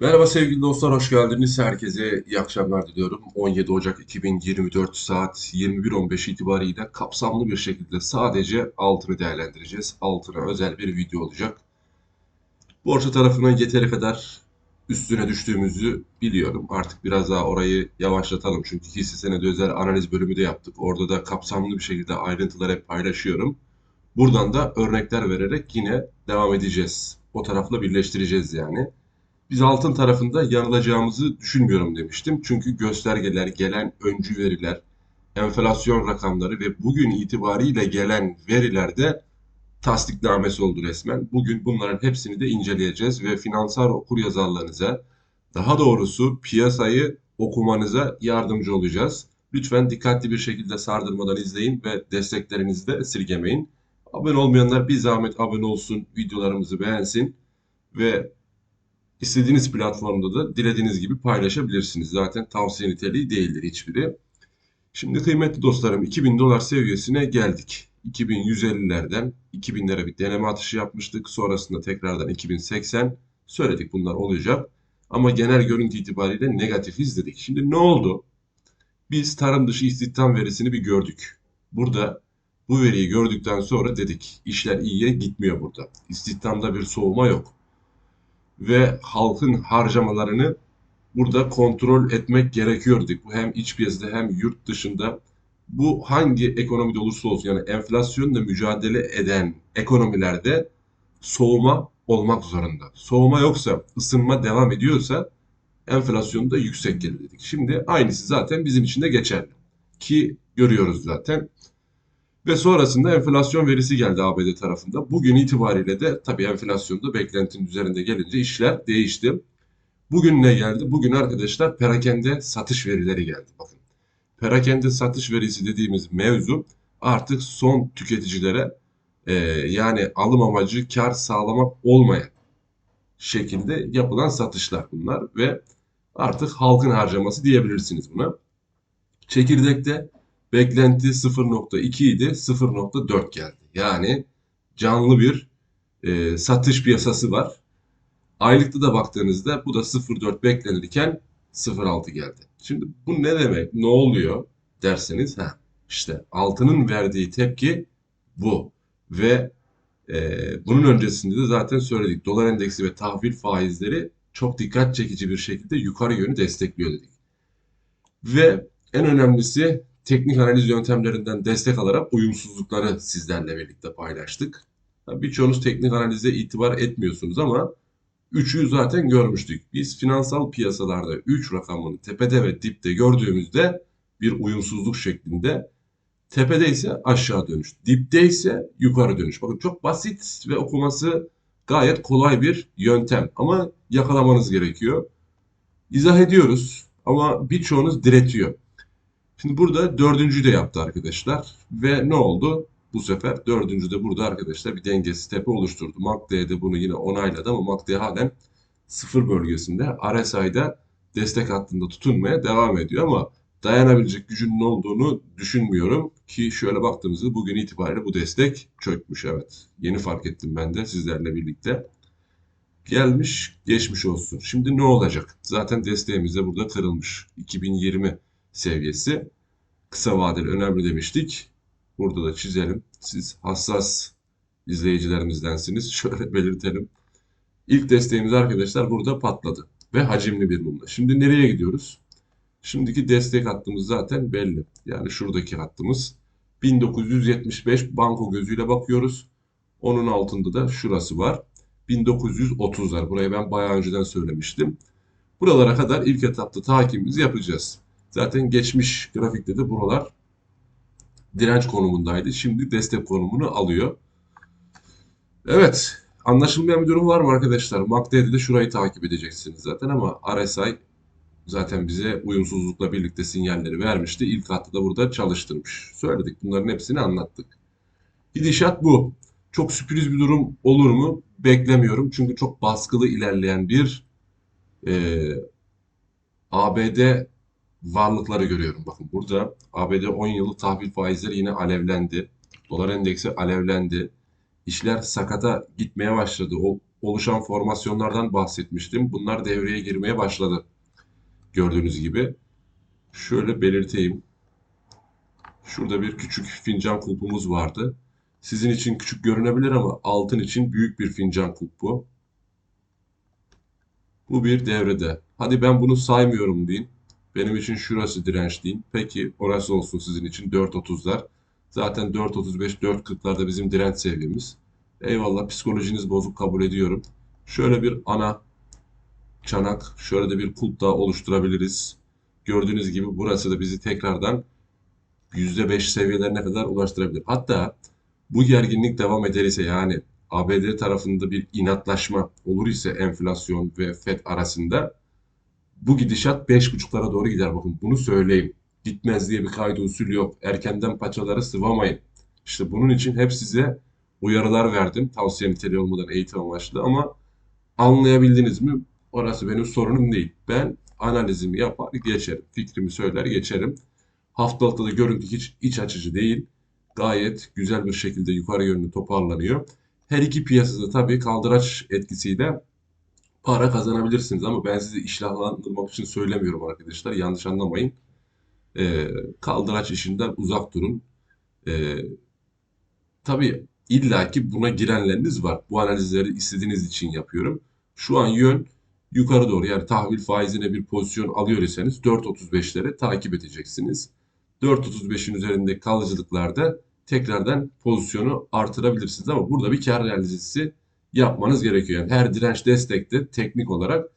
Merhaba sevgili dostlar, hoş geldiniz. Herkese iyi akşamlar diliyorum. 17 Ocak 2024 saat 21.15 itibariyle kapsamlı bir şekilde sadece altını değerlendireceğiz. Altına özel bir video olacak. Borsa tarafına yeteri kadar üstüne düştüğümüzü biliyorum. Artık biraz daha orayı yavaşlatalım. Çünkü hisse senedi özel analiz bölümü de yaptık. Orada da kapsamlı bir şekilde ayrıntıları hep paylaşıyorum. Buradan da örnekler vererek yine devam edeceğiz. O tarafla birleştireceğiz yani. Biz altın tarafında yanılacağımızı düşünmüyorum demiştim. Çünkü göstergeler, gelen öncü veriler, enflasyon rakamları ve bugün itibariyle gelen verilerde tasdiknamesi oldu resmen. Bugün bunların hepsini de inceleyeceğiz ve finansal okuryazarlarınıza, daha doğrusu piyasayı okumanıza yardımcı olacağız. Lütfen dikkatli bir şekilde sardırmadan izleyin ve desteklerinizi de esirgemeyin. Abone olmayanlar bir zahmet abone olsun, videolarımızı beğensin ve İstediğiniz platformda da dilediğiniz gibi paylaşabilirsiniz. Zaten tavsiye niteliği değildir hiçbiri. Şimdi kıymetli dostlarım 2000 dolar seviyesine geldik. 2150'lerden 2000'lere bir deneme atışı yapmıştık. Sonrasında tekrardan 2080 söyledik bunlar olacak. Ama genel görüntü itibariyle negatifiz dedik. Şimdi ne oldu? Biz tarım dışı istihdam verisini bir gördük. Burada bu veriyi gördükten sonra dedik işler iyiye gitmiyor burada. İstihdamda bir soğuma yok ve halkın harcamalarını burada kontrol etmek gerekiyordu. Bu hem iç piyasada hem yurt dışında bu hangi ekonomide olursa olsun yani enflasyonla mücadele eden ekonomilerde soğuma olmak zorunda. Soğuma yoksa, ısınma devam ediyorsa enflasyon da yüksek gelir dedik. Şimdi aynısı zaten bizim için de geçerli. Ki görüyoruz zaten. Ve sonrasında enflasyon verisi geldi ABD tarafında. Bugün itibariyle de tabii enflasyonda beklentinin üzerinde gelince işler değişti. Bugün ne geldi? Bugün arkadaşlar perakende satış verileri geldi. Bakın. Perakende satış verisi dediğimiz mevzu artık son tüketicilere e, yani alım amacı kar sağlamak olmayan şekilde yapılan satışlar bunlar ve artık halkın harcaması diyebilirsiniz buna. Çekirdekte Beklenti 0.2 idi 0.4 geldi. Yani canlı bir e, satış piyasası var. Aylıkta da baktığınızda bu da 0.4 beklenirken 0.6 geldi. Şimdi bu ne demek? Ne oluyor derseniz ha işte altının verdiği tepki bu. Ve e, bunun öncesinde de zaten söyledik. Dolar endeksi ve tahvil faizleri çok dikkat çekici bir şekilde yukarı yönü destekliyor dedik. Ve en önemlisi teknik analiz yöntemlerinden destek alarak uyumsuzlukları sizlerle birlikte paylaştık. Birçoğunuz teknik analize itibar etmiyorsunuz ama 3'ü zaten görmüştük. Biz finansal piyasalarda 3 rakamını tepede ve dipte gördüğümüzde bir uyumsuzluk şeklinde tepede ise aşağı dönüş, dipte ise yukarı dönüş. Bakın çok basit ve okuması gayet kolay bir yöntem ama yakalamanız gerekiyor. İzah ediyoruz ama birçoğunuz diretiyor. Şimdi burada dördüncü de yaptı arkadaşlar. Ve ne oldu? Bu sefer dördüncü de burada arkadaşlar bir dengesiz tepe oluşturdu. MACD de bunu yine onayladı ama MACD halen sıfır bölgesinde. RSI'da destek hattında tutunmaya devam ediyor ama dayanabilecek gücünün olduğunu düşünmüyorum. Ki şöyle baktığımızda bugün itibariyle bu destek çökmüş evet. Yeni fark ettim ben de sizlerle birlikte. Gelmiş geçmiş olsun. Şimdi ne olacak? Zaten desteğimiz de burada kırılmış. 2020 seviyesi kısa vadeli önemli demiştik. Burada da çizelim. Siz hassas izleyicilerimizdensiniz. Şöyle belirtelim. İlk desteğimiz arkadaşlar burada patladı. Ve hacimli bir mumla. Şimdi nereye gidiyoruz? Şimdiki destek hattımız zaten belli. Yani şuradaki hattımız 1975 banko gözüyle bakıyoruz. Onun altında da şurası var. 1930'lar. Burayı ben bayağı önceden söylemiştim. Buralara kadar ilk etapta takibimizi yapacağız. Zaten geçmiş grafikte de buralar direnç konumundaydı. Şimdi destek konumunu alıyor. Evet. Anlaşılmayan bir durum var mı arkadaşlar? MACD'de de şurayı takip edeceksiniz zaten ama RSI zaten bize uyumsuzlukla birlikte sinyalleri vermişti. İlk hattı da burada çalıştırmış. Söyledik. Bunların hepsini anlattık. Gidişat bu. Çok sürpriz bir durum olur mu? Beklemiyorum. Çünkü çok baskılı ilerleyen bir e, ABD varlıkları görüyorum. Bakın burada ABD 10 yıllık tahvil faizleri yine alevlendi. Dolar endeksi alevlendi. İşler sakata gitmeye başladı. O oluşan formasyonlardan bahsetmiştim. Bunlar devreye girmeye başladı. Gördüğünüz gibi. Şöyle belirteyim. Şurada bir küçük fincan kulpumuz vardı. Sizin için küçük görünebilir ama altın için büyük bir fincan kulpu. Bu bir devrede. Hadi ben bunu saymıyorum deyin. Benim için şurası direnç deyin. Peki orası olsun sizin için 4.30'lar. Zaten 4.35, 4.40'larda bizim direnç seviyemiz. Eyvallah psikolojiniz bozuk kabul ediyorum. Şöyle bir ana çanak, şöyle de bir kulp daha oluşturabiliriz. Gördüğünüz gibi burası da bizi tekrardan %5 seviyelerine kadar ulaştırabilir. Hatta bu gerginlik devam eder ise yani ABD tarafında bir inatlaşma olur ise enflasyon ve FED arasında bu gidişat 5.5'lara doğru gider. Bakın bunu söyleyeyim. Gitmez diye bir kaydı usul yok. Erkenden paçaları sıvamayın. İşte bunun için hep size uyarılar verdim. Tavsiye niteliği olmadan eğitim amaçlı ama anlayabildiniz mi? Orası benim sorunum değil. Ben analizimi yapar geçerim. Fikrimi söyler geçerim. Haftalıkta da görüntü hiç iç açıcı değil. Gayet güzel bir şekilde yukarı yönlü toparlanıyor. Her iki piyasada tabii kaldıraç etkisiyle para kazanabilirsiniz ama ben sizi iştahlandırmak için söylemiyorum arkadaşlar. Yanlış anlamayın. Ee, kaldıraç işinden uzak durun. Ee, tabii illaki buna girenleriniz var. Bu analizleri istediğiniz için yapıyorum. Şu an yön yukarı doğru yani tahvil faizine bir pozisyon alıyor iseniz 4.35'lere takip edeceksiniz. 4.35'in üzerinde kalıcılıklarda tekrardan pozisyonu artırabilirsiniz ama burada bir kar realizesi yapmanız gerekiyor. Yani her direnç destekte teknik olarak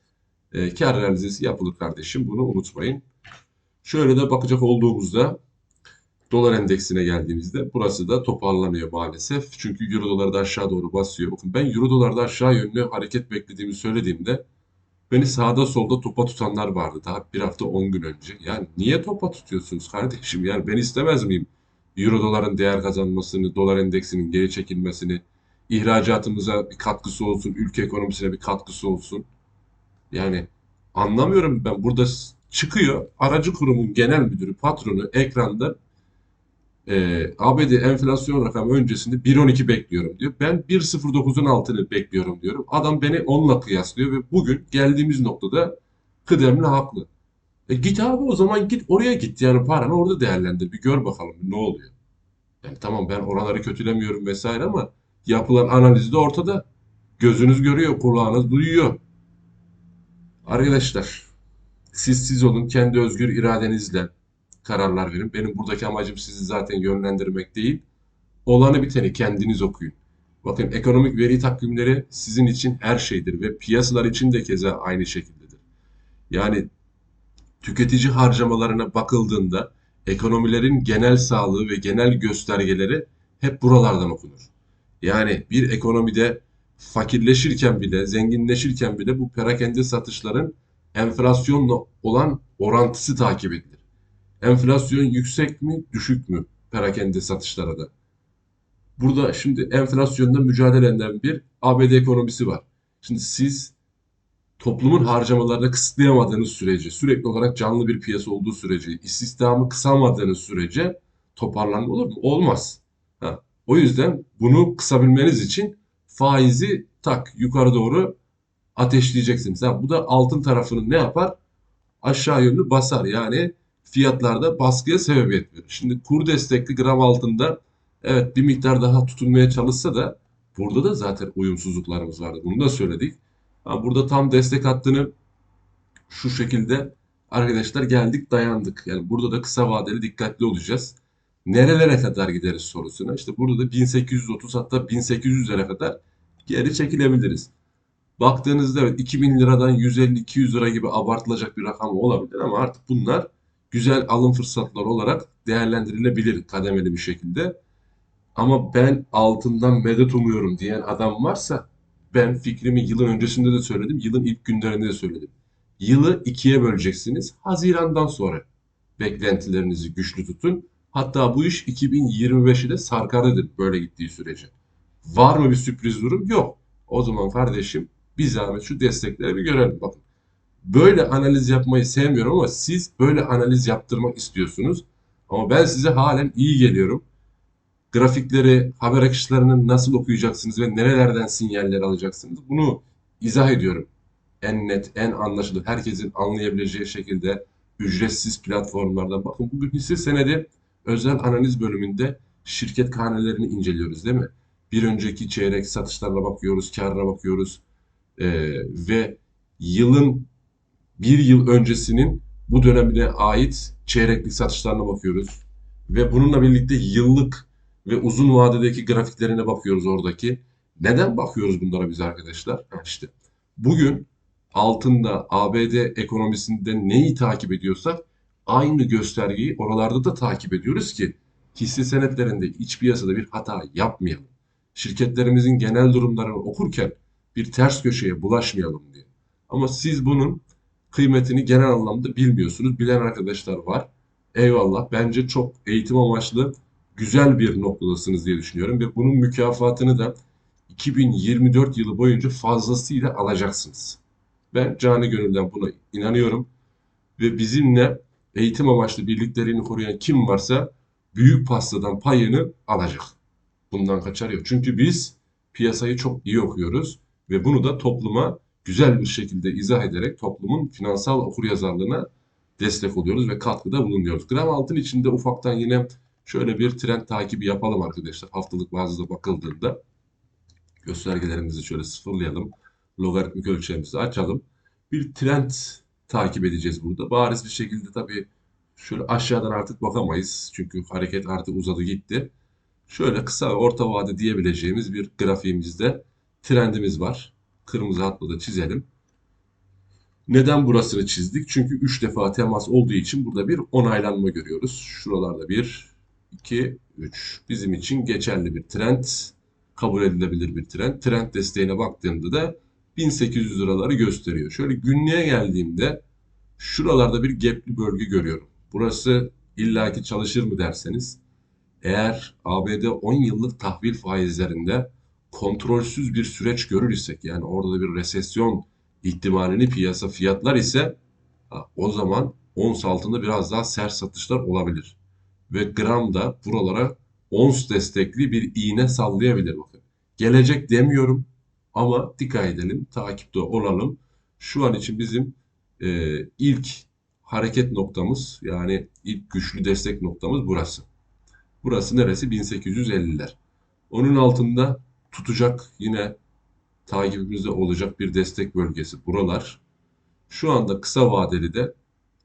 e, kar realizesi yapılır kardeşim. Bunu unutmayın. Şöyle de bakacak olduğumuzda dolar endeksine geldiğimizde burası da toparlanıyor maalesef. Çünkü euro dolar da aşağı doğru basıyor. Bakın ben euro dolarda aşağı yönlü hareket beklediğimi söylediğimde beni sağda solda topa tutanlar vardı daha bir hafta 10 gün önce. Yani niye topa tutuyorsunuz kardeşim? Yani ben istemez miyim? Euro doların değer kazanmasını, dolar endeksinin geri çekilmesini, ihracatımıza bir katkısı olsun, ülke ekonomisine bir katkısı olsun. Yani anlamıyorum ben burada çıkıyor aracı kurumun genel müdürü, patronu ekranda e, ABD enflasyon rakamı öncesinde 1.12 bekliyorum diyor. Ben 1.09'un altını bekliyorum diyorum. Adam beni onunla kıyaslıyor ve bugün geldiğimiz noktada kıdemli haklı. E git abi o zaman git oraya git yani paranı orada değerlendir bir gör bakalım ne oluyor. Yani tamam ben oraları kötülemiyorum vesaire ama yapılan analiz de ortada. Gözünüz görüyor, kulağınız duyuyor. Arkadaşlar siz siz olun kendi özgür iradenizle kararlar verin. Benim buradaki amacım sizi zaten yönlendirmek değil. Olanı biteni kendiniz okuyun. Bakın ekonomik veri takvimleri sizin için her şeydir ve piyasalar için de keza aynı şekildedir. Yani tüketici harcamalarına bakıldığında ekonomilerin genel sağlığı ve genel göstergeleri hep buralardan okunur. Yani bir ekonomide fakirleşirken bile, zenginleşirken bile bu perakende satışların enflasyonla olan orantısı takip edilir. Enflasyon yüksek mi, düşük mü perakende satışlara da? Burada şimdi enflasyonda mücadele eden bir ABD ekonomisi var. Şimdi siz toplumun harcamalarını kısıtlayamadığınız sürece, sürekli olarak canlı bir piyasa olduğu sürece, istihdamı kısamadığınız sürece toparlanma olur mu? Olmaz. Ha. O yüzden bunu kısabilmeniz için faizi tak yukarı doğru ateşleyeceksiniz. Ha, bu da altın tarafını ne yapar? Aşağı yönlü basar. Yani fiyatlarda baskıya sebebiyet verir. Şimdi kur destekli gram altında evet bir miktar daha tutunmaya çalışsa da burada da zaten uyumsuzluklarımız vardı. Bunu da söyledik. Ha, burada tam destek hattını şu şekilde arkadaşlar geldik dayandık. Yani burada da kısa vadeli dikkatli olacağız. Nerelere kadar gideriz sorusuna. İşte burada da 1830 hatta 1800'lere kadar geri çekilebiliriz. Baktığınızda evet 2000 liradan 150-200 lira gibi abartılacak bir rakam olabilir ama artık bunlar güzel alım fırsatları olarak değerlendirilebilir kademeli bir şekilde. Ama ben altından medet umuyorum diyen adam varsa ben fikrimi yılın öncesinde de söyledim, yılın ilk günlerinde de söyledim. Yılı ikiye böleceksiniz. Hazirandan sonra beklentilerinizi güçlü tutun. Hatta bu iş 2025'i de sarkarıdır böyle gittiği sürece. Var mı bir sürpriz durum? Yok. O zaman kardeşim bir zahmet şu destekleri bir görelim. Bakın böyle analiz yapmayı sevmiyorum ama siz böyle analiz yaptırmak istiyorsunuz. Ama ben size halen iyi geliyorum. grafikleri, haber akışlarını nasıl okuyacaksınız ve nerelerden sinyaller alacaksınız? Bunu izah ediyorum. En net, en anlaşılır, herkesin anlayabileceği şekilde ücretsiz platformlardan. Bakın bugün hisse senedi özel analiz bölümünde şirket karnelerini inceliyoruz değil mi? Bir önceki çeyrek satışlarına bakıyoruz, karına bakıyoruz Ee, ve yılın bir yıl öncesinin bu dönemine ait çeyreklik satışlarına bakıyoruz. Ve bununla birlikte yıllık ve uzun vadedeki grafiklerine bakıyoruz oradaki. Neden bakıyoruz bunlara biz arkadaşlar? Ha işte bugün altında ABD ekonomisinde neyi takip ediyorsak aynı göstergeyi oralarda da takip ediyoruz ki hisse senetlerinde iç piyasada bir hata yapmayalım. Şirketlerimizin genel durumlarını okurken bir ters köşeye bulaşmayalım diye. Ama siz bunun kıymetini genel anlamda bilmiyorsunuz. Bilen arkadaşlar var. Eyvallah. Bence çok eğitim amaçlı güzel bir noktadasınız diye düşünüyorum ve bunun mükafatını da 2024 yılı boyunca fazlasıyla alacaksınız. Ben canı gönülden buna inanıyorum ve bizimle eğitim amaçlı birliklerini koruyan kim varsa büyük pastadan payını alacak. Bundan kaçar yok. Çünkü biz piyasayı çok iyi okuyoruz ve bunu da topluma güzel bir şekilde izah ederek toplumun finansal okuryazarlığına destek oluyoruz ve katkıda bulunuyoruz. Gram altın içinde ufaktan yine şöyle bir trend takibi yapalım arkadaşlar. Haftalık bazda bakıldığında göstergelerimizi şöyle sıfırlayalım. Logaritmik ölçeğimizi açalım. Bir trend takip edeceğiz burada. Bariz bir şekilde tabii şöyle aşağıdan artık bakamayız. Çünkü hareket artık uzadı gitti. Şöyle kısa ve orta vade diyebileceğimiz bir grafiğimizde trendimiz var. Kırmızı hatla da çizelim. Neden burasını çizdik? Çünkü 3 defa temas olduğu için burada bir onaylanma görüyoruz. Şuralarda 1, 2, 3. Bizim için geçerli bir trend. Kabul edilebilir bir trend. Trend desteğine baktığımda da 1800 liraları gösteriyor. Şöyle günlüğe geldiğimde şuralarda bir gapli bölge görüyorum. Burası illaki çalışır mı derseniz eğer ABD 10 yıllık tahvil faizlerinde kontrolsüz bir süreç görür isek yani orada bir resesyon ihtimalini piyasa fiyatlar ise o zaman ons altında biraz daha sert satışlar olabilir. Ve gram da buralara ons destekli bir iğne sallayabilir bakın. Gelecek demiyorum ama dikkat edelim, takipte olalım. Şu an için bizim e, ilk hareket noktamız yani ilk güçlü destek noktamız burası. Burası neresi? 1850'ler. Onun altında tutacak yine takibimizde olacak bir destek bölgesi buralar. Şu anda kısa vadeli de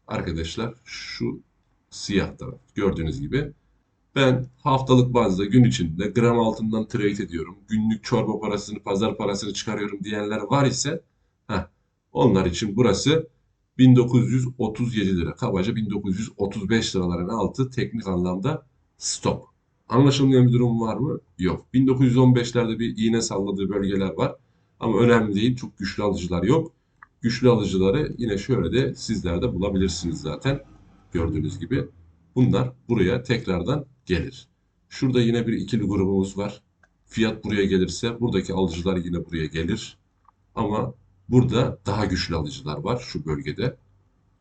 arkadaşlar şu siyah taraf gördüğünüz gibi ben haftalık bazda gün içinde gram altından trade ediyorum. Günlük çorba parasını, pazar parasını çıkarıyorum diyenler var ise heh, onlar için burası 1937 lira. Kabaca 1935 liraların altı teknik anlamda stop. Anlaşılmayan bir durum var mı? Yok. 1915'lerde bir iğne salladığı bölgeler var. Ama önemli değil. Çok güçlü alıcılar yok. Güçlü alıcıları yine şöyle de sizler de bulabilirsiniz zaten. Gördüğünüz gibi. Bunlar buraya tekrardan gelir. Şurada yine bir ikili grubumuz var. Fiyat buraya gelirse buradaki alıcılar yine buraya gelir. Ama burada daha güçlü alıcılar var şu bölgede.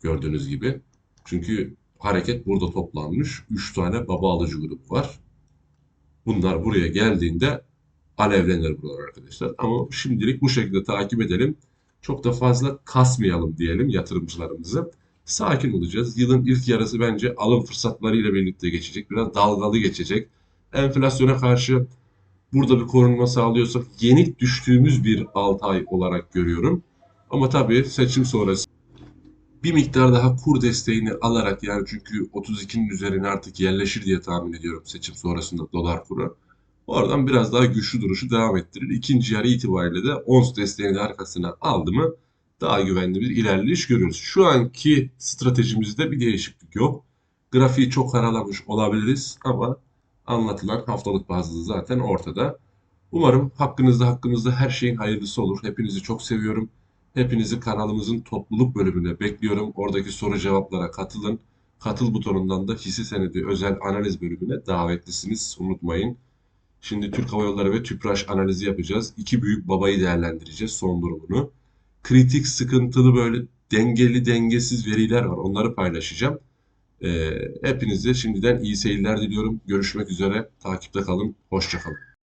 Gördüğünüz gibi. Çünkü hareket burada toplanmış. 3 tane baba alıcı grubu var. Bunlar buraya geldiğinde alevlenir buralar arkadaşlar. Ama şimdilik bu şekilde takip edelim. Çok da fazla kasmayalım diyelim yatırımcılarımızı. Sakin olacağız. Yılın ilk yarısı bence alım fırsatlarıyla birlikte geçecek. Biraz dalgalı geçecek. Enflasyona karşı burada bir korunma sağlıyorsak yenik düştüğümüz bir 6 ay olarak görüyorum. Ama tabii seçim sonrası bir miktar daha kur desteğini alarak yani çünkü 32'nin üzerine artık yerleşir diye tahmin ediyorum seçim sonrasında dolar kuru. Oradan biraz daha güçlü duruşu devam ettirir. İkinci yarı itibariyle de ons desteğini de arkasına aldı mı daha güvenli bir ilerleyiş görüyoruz. Şu anki stratejimizde bir değişiklik yok. Grafiği çok karalamış olabiliriz ama anlatılan haftalık bazlı zaten ortada. Umarım hakkınızda hakkımızda her şeyin hayırlısı olur. Hepinizi çok seviyorum. Hepinizi kanalımızın topluluk bölümüne bekliyorum. Oradaki soru cevaplara katılın. Katıl butonundan da hisse senedi özel analiz bölümüne davetlisiniz. Unutmayın. Şimdi Türk Hava Yolları ve Tüpraş analizi yapacağız. İki büyük babayı değerlendireceğiz son durumunu. Kritik, sıkıntılı böyle dengeli, dengesiz veriler var. Onları paylaşacağım. Ee, hepinize şimdiden iyi seyirler diliyorum. Görüşmek üzere. Takipte kalın. Hoşça kalın.